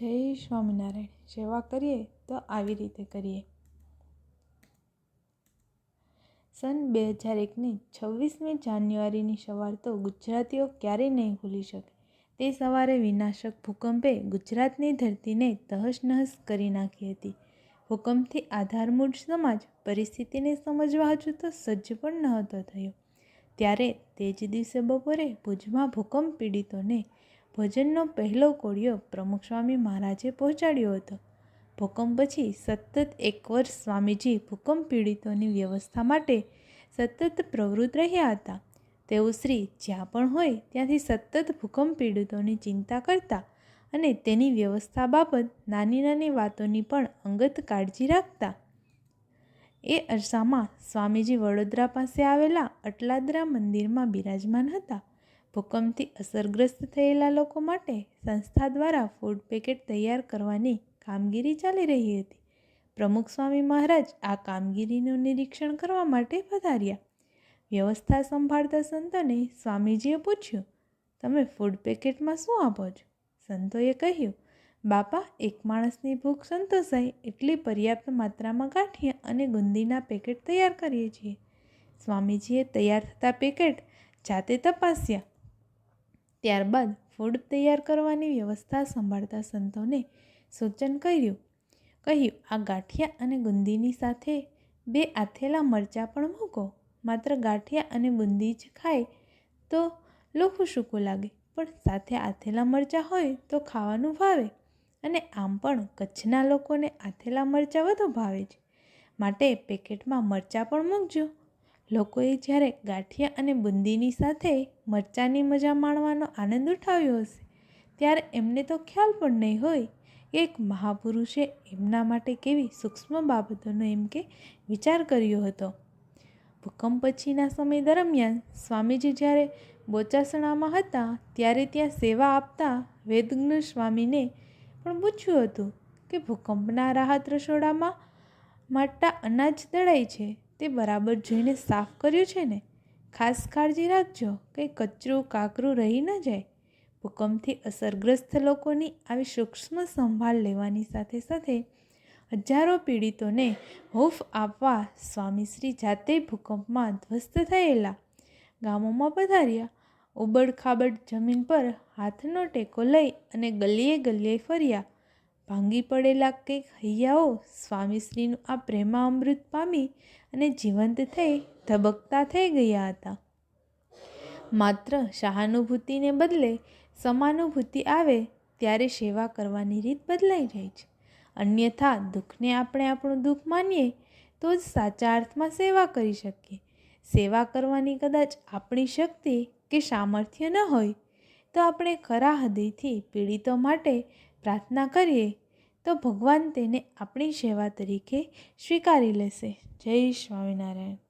જય સ્વામિનારાયણ. સેવા કરીએ તો આવી રીતે કરીએ. સન બે હજાર એકની છવ્વીસમી જાન્યુઆરીની સવાર તો ગુજરાતીઓ ક્યારેય નહીં ભૂલી શકે. તે સવારે વિનાશક ભૂકંપે ગુજરાતની ધરતીને તહસ નહસ કરી નાખી હતી. ભૂકંપથી આધારમૂળ સમાજ પરિસ્થિતિને સમજવા હજુ તો સજ્જ પણ નહોતો થયો. ત્યારે તે જ દિવસે બપોરે ભુજમાં ભૂકંપ પીડિતોને ભોજનનો પહેલો કોળિયો પ્રમુખ સ્વામી મહારાજે પહોંચાડ્યો હતો. ભૂકંપ પછી સતત એક વર્ષ સ્વામીજી ભૂકંપ પીડિતોની વ્યવસ્થા માટે સતત પ્રવૃત્ત રહ્યા હતા. તેઓ શ્રી જ્યાં પણ હોય ત્યાંથી સતત ભૂકંપ પીડિતોની ચિંતા કરતા અને તેની વ્યવસ્થા બાબત નાની નાની વાતોની પણ અંગત કાળજી રાખતા. એ અરસામાં સ્વામીજી વડોદરા પાસે આવેલા અટલાદરા મંદિરમાં બિરાજમાન હતા. ભૂકંપથી અસરગ્રસ્ત થયેલા લોકો માટે સંસ્થા દ્વારા ફૂડ પેકેટ તૈયાર કરવાની કામગીરી ચાલી રહી હતી. પ્રમુખ સ્વામી મહારાજ આ કામગીરીનું નિરીક્ષણ કરવા માટે પધાર્યા. વ્યવસ્થા સંભાળતા સંતોને સ્વામીજીએ પૂછ્યું, તમે ફૂડ પેકેટમાં શું આપો છો? સંતોએ કહ્યું, બાપા, એક માણસની ભૂખ સંતોષાય એટલી પર્યાપ્ત માત્રામાં ગાંઠીએ અને ગુંદીના પેકેટ તૈયાર કરીએ છીએ. સ્વામીજીએ તૈયાર થતા પેકેટ જાતે તપાસ્યા. ત્યારબાદ ફૂડ તૈયાર કરવાની વ્યવસ્થા સંભાળતા સંતોને સૂચન કર્યું. કહ્યું, આ ગાંઠિયા અને બુંદીની સાથે બે આથેલા મરચાં પણ મૂકો. માત્ર ગાંઠિયા અને બુંદી જ ખાય તો લોખું સૂકું લાગે, પણ સાથે આથેલા મરચાં હોય તો ખાવાનું ભાવે અને આમ પણ કચ્છના લોકોને આથેલા મરચાં વધુ ભાવે છે. માટે પેકેટમાં મરચાં પણ મૂકજો. લોકોએ જ્યારે ગાંઠિયા અને બુંદીની સાથે મરચાંની મજા માણવાનો આનંદ ઉઠાવ્યો હશે, ત્યારે એમને તો ખ્યાલ પણ નહીં હોય કે એક મહાપુરુષે એમના માટે કેવી સૂક્ષ્મ બાબતોનો એમ કે વિચાર કર્યો હતો. ભૂકંપ પછીના સમય દરમિયાન સ્વામીજી જ્યારે બોચાસણામાં હતા, ત્યારે ત્યાં સેવા આપતા વેદજ્ઞ સ્વામીને પણ પૂછ્યું હતું કે ભૂકંપના રાહત રસોડામાં માટતા અનાજ દળાય છે તે બરાબર જોઈને સાફ કર્યું છે ને? ખાસ કાળજી રાખજો, કંઈ કચરું, કાકરું રહી ન જાય. ભૂકંપથી અસરગ્રસ્ત લોકોની આવી સૂક્ષ્મ સંભાળ લેવાની સાથે સાથે હજારો પીડિતોને હૂફ આપવા સ્વામીશ્રી જાતે ભૂકંપમાં ધ્વસ્ત થયેલા. ગામોમાં પધાર્યા. ઉબડ ખાબડ જમીન પર હાથનો ટેકો લઈ અને ગલીએ ગલીએ ફર્યા. ભાંગી પડેલા કંઈક હૈયાઓ સ્વામીશ્રીનું આ પ્રેમામૃત પામી અને જીવંત થઈ ધબકતા થઈ ગયા હતા. માત્ર સહાનુભૂતિને બદલે સમાનુભૂતિ આવે ત્યારે સેવા કરવાની રીત બદલાઈ જાય છે. અન્યથા દુઃખને આપણે આપણું દુઃખ માનીએ તો જ સાચા અર્થમાં સેવા કરી શકીએ. સેવા કરવાની કદાચ આપણી શક્તિ કે સામર્થ્ય ન હોય તો આપણે ખરા હૃદયથી પીડિતો માટે પ્રાર્થના કરીએ તો ભગવાન તેને આપણી સેવા તરીકે સ્વીકારી લેશે. જય સ્વામિનારાયણ.